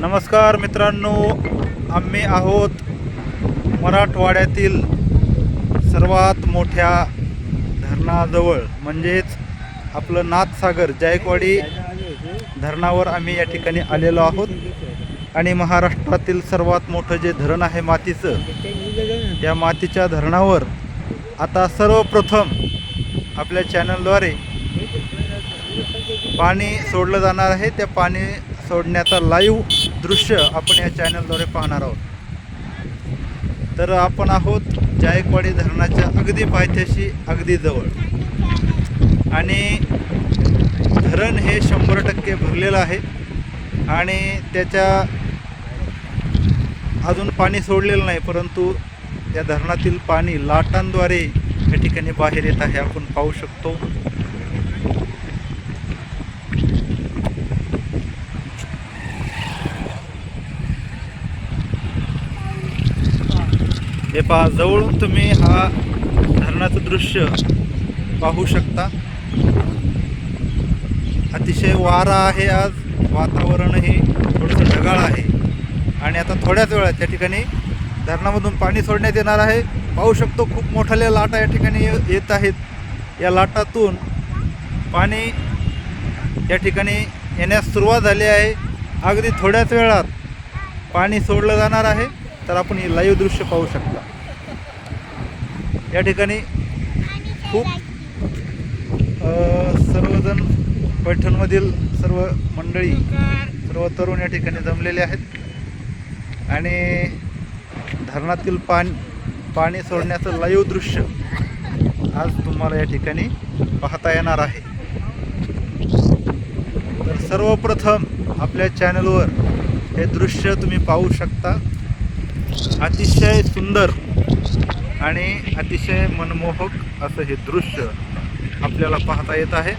नमस्कार मित्रांनो आम्ही आहोत मराठवाड्यातील सर्वात मोठ्या धरणाजवळ. म्हणजेच आपलं नाथसागर जायकवाडी धरणावर आम्ही या ठिकाणी आलेलो आहोत. आणि महाराष्ट्रातील सर्वात मोठं जे धरण आहे मातीचं या मातीच्या धरणावर आता सर्वप्रथम आपल्या चॅनलद्वारे पाणी सोडलं जाणार आहे. त्या पाणी सोडण्याचा लाईव्ह दृश्य आपण या चॅनलद्वारे पाहणार आहोत. तर आपण आहोत जायकवाडी धरणाच्या अगदी पायथ्याशी अगदी जवळ. आणि धरण हे शंभर टक्के भरलेलं आहे. आणि त्याच्या अजून पाणी सोडलेलं नाही परंतु या धरणातील पाणी लाटांद्वारे या ठिकाणी बाहेर येत आहे आपण पाहू शकतो. हे पहा जवळून तुम्ही हा धरणाचं दृश्य पाहू शकता. अतिशय वारा आहे आज वातावरणही थोडंसं ढगाळ आहे. आणि आता थोड्याच वेळात त्या ठिकाणी धरणामधून पाणी सोडण्यात येणार आहे. पाहू शकतो खूप मोठ्याल्या लाटा या ठिकाणी ये- येत आहेत. या लाटातून पाणी या ठिकाणी येण्यास सुरुवात झाली आहे. अगदी थोड्याच वेळात पाणी सोडलं जाणार आहे. तर आपण हे लाईव्ह दृश्य पाहू शकता. या ठिकाणी खूप सर्वजण पैठणमधील सर्व मंडळी सर्व तरुण या ठिकाणी जमलेले आहेत. आणि धरणातील पाणी पाणी सोडण्याचं लाईव्ह दृश्य आज तुम्हाला या ठिकाणी पाहता येणार आहे. तर सर्वप्रथम आपल्या चॅनलवर हे दृश्य तुम्ही पाहू शकता. अतिशय सुंदर आणि अतिशय मनमोहक असं हे दृश्य आपल्याला पाहता येत आहे.